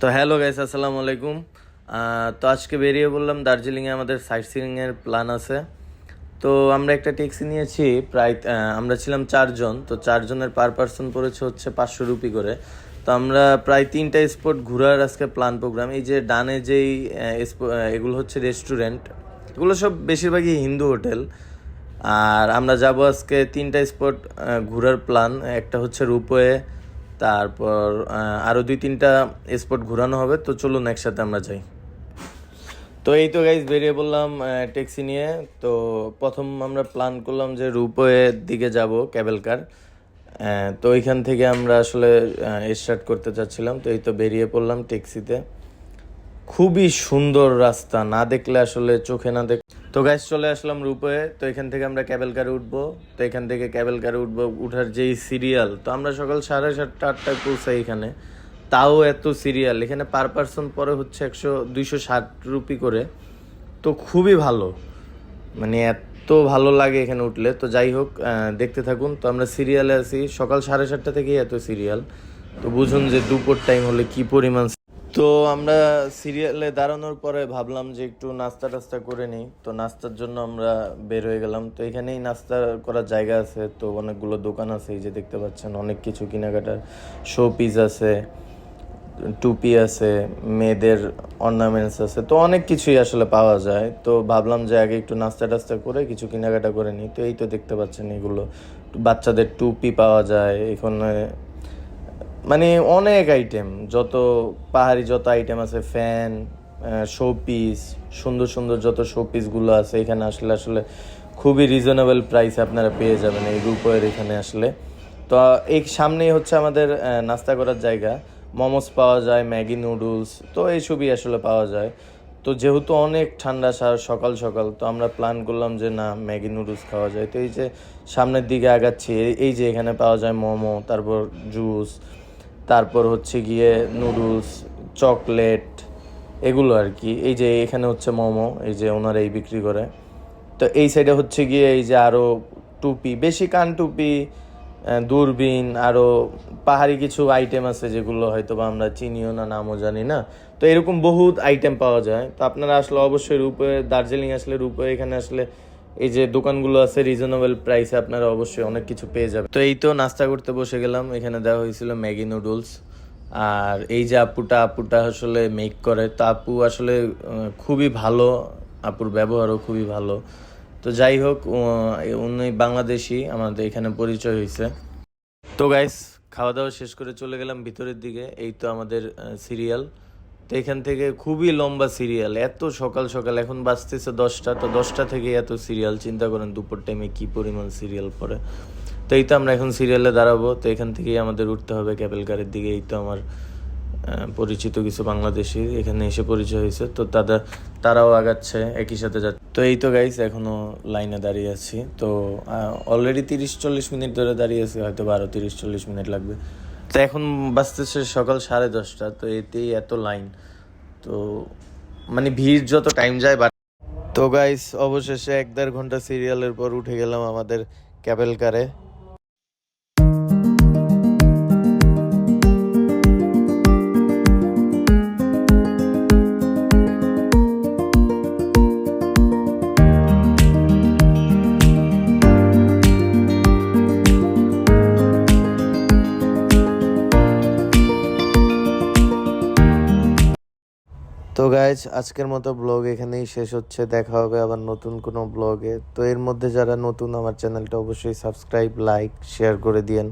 তো hello guys, আসসালামু আলাইকুম। তো আজকে বেরিয়ে বললাম দার্জিলিংয়ে, আমাদের সাইট সিইংয়ের প্ল্যান আছে। তো আমরা একটা ট্যাক্সি নিয়েছি, প্রায় আমরা ছিলাম চারজন। তো চারজনের পার পার্সন পড়েছে হচ্ছে পাঁচশো রুপি করে। তো আমরা প্রায় তিনটা স্পট ঘোরার আজকে প্ল্যান প্রোগ্রাম এই যে ডানে যেই এগুলো হচ্ছে রেস্টুরেন্ট এগুলো সব বেশিরভাগই হিন্দু হোটেল। আর আমরা যাব আজকে তিনটা স্পট ঘোরার প্ল্যান একটা হচ্ছে রূপওয়ে তারপর আরও দুই তিনটা স্পট ঘোরানো হবে, তো চলুন একসাথে আমরা যাই। তো এই তো গাইজ বেরিয়ে বললাম ট্যাক্সি নিয়ে। তো প্রথম আমরা প্ল্যান করলাম যে রূপওয়ের দিকে যাব ক্যাবেল কার তো ওইখান থেকে আমরা আসলে স্টার্ট করতে চাচ্ছিলাম। তো এই তো বেরিয়ে পড়লাম ট্যাক্সিতে খুবই সুন্দর রাস্তা, না দেখলে আসলে চোখে না দেখ তো গাইজ চলে আসলাম রূপে। তো এখান থেকে আমরা ক্যাবেল কারে উঠবো। তো এখান থেকে ক্যাবেল কারে উঠবো, উঠার যেই সিরিয়াল তো আমরা সকাল সাড়ে সাতটা, আটটায় পৌঁছাই এখানে। তাও এত সিরিয়াল এখানে পার পার্সন পরে হচ্ছে একশো, দুইশো ষাট রুপি করে। তো খুবই ভালো মানে এত ভালো লাগে এখানে উঠলে। তো যাই হোক দেখতে থাকুন। তো আমরা সিরিয়ালে আছি। সকাল সাড়ে সাতটা থেকেই এত সিরিয়াল তো বুঝুন যে দুপুর টাইম হলে কি পরিমাণ তো আমরা সিরিয়ালে দাঁড়ানোর পরে ভাবলাম যে একটু নাস্তা টাস্তা করে নিই। তো নাস্তার জন্য আমরা বের হয়ে গেলাম। তো এখানেই নাস্তা করার জায়গা আছে। তো অনেকগুলো দোকান আছে। এই যে দেখতে পাচ্ছেন, অনেক কিছু কেনাকাটার শো পিস আছে, টুপি আছে, মেয়েদের অর্নামেন্টস আছে। তো অনেক কিছুই আসলে পাওয়া যায়। তো ভাবলাম যে আগে একটু নাস্তা টাস্তা করে কিছু কেনাকাটা করে নিই। তো এই তো দেখতে পাচ্ছেন এগুলো। বাচ্চাদের টুপি পাওয়া যায়। এখানে মানে অনেক আইটেম যত পাহাড়ি যত আইটেম আছে ফ্যান শো পিস সুন্দর সুন্দর যত শো পিসগুলো আছে, এখানে আসলে আসলে খুবই রিজনেবল প্রাইস আপনারা পেয়ে যাবেন এই রূপের এখানে আসলে। তো, এই সামনেই হচ্ছে আমাদের নাস্তা করার জায়গা। মোমোস পাওয়া যায়, ম্যাগি নুডলস, তো এইসবই আসলে পাওয়া যায়। তো যেহেতু অনেক ঠান্ডা সার সকাল সকাল, তো আমরা প্ল্যান করলাম যে না, ম্যাগি নুডলস খাওয়া যায়। তো এই যে সামনের দিকে আগাচ্ছি, এই যে এখানে পাওয়া যায় মোমো, তারপর জুস তারপর হচ্ছে গিয়ে নুডলস, চকলেট এগুলো আর কি। এই যে এখানে হচ্ছে মোমো, এই যে ওনারা এই বিক্রি করে। তো এই সাইডে হচ্ছে গিয়ে এই যে আরও টুপি, বেশি কান টুপি দূরবীন আরও পাহাড়ি কিছু আইটেম আছে যেগুলো হয়তো বা আমরা চিনিও না, নামও জানি না। তো এরকম বহুত আইটেম পাওয়া যায়। তো আপনারা আসলে অবশ্যই রূপে, দার্জিলিং আসলে রূপে, এখানে আসলে এই যে দোকানগুলো আছে রিজনেবল প্রাইসে আপনারা অবশ্যই অনেক কিছু পেয়ে যাবেন। তো এই তো নাস্তা করতে বসে গেলাম। এখানে দেওয়া হয়েছিল ম্যাগি নুডলস আর এই যে আপুটা আপুটা আসলে মেক করে। তো আপু আসলে খুবই ভালো। আপুর ব্যবহারও খুবই ভালো। তো যাই হোক উনি বাংলাদেশি। আমাদের এখানে পরিচয় হয়েছে। তো গাইস খাওয়া দাওয়া শেষ করে চলে গেলাম ভিতরের দিকে। এই তো আমাদের সিরিয়াল তো এখান থেকে খুবই লম্বা সিরিয়াল এত সকাল সকাল, এখন বাঁচতেছে দশটা, তো দশটা থেকে এত সিরিয়াল চিন্তা করেন দুপুর টাইমে কি পরিমাণ সিরিয়াল পড়ে। তো এই তো আমরা এখন সিরিয়ালে দাঁড়াবো। তো এখান থেকেই আমাদের উঠতে হবে ক্যাবেল কারের দিকে। এই তো আমার পরিচিত কিছু বাংলাদেশি এখানে এসে পরিচয় হয়েছে। তো তারা তারাও আগাচ্ছে, একই সাথে যাচ্ছে। তো এই তো গাইস এখনও লাইনে দাঁড়িয়ে আছি। তো অলরেডি তিরিশ চল্লিশ মিনিট ধরে দাঁড়িয়ে আছি। হয়তো বারো তিরিশ চল্লিশ মিনিট লাগবে। তো এখন বাঁচতেছে সকাল সাড়ে দশটা, তো এতেই এত লাইন তো মানে ভিড় যত টাইম যায় তো গাইস অবশেষে এক দেড় ঘণ্টা সিরিয়ালের পর উঠে গেলাম আমাদের ক্যাবেল কারে তো গাইজ আজকের মতো ব্লগ এখানেই শেষ হচ্ছে। দেখা হবে আবার নতুন কোনো ব্লগে তো এর মধ্যে যারা নতুন আমার চ্যানেলটা অবশ্যই সাবস্ক্রাইব লাইক শেয়ার করে দিয়েন।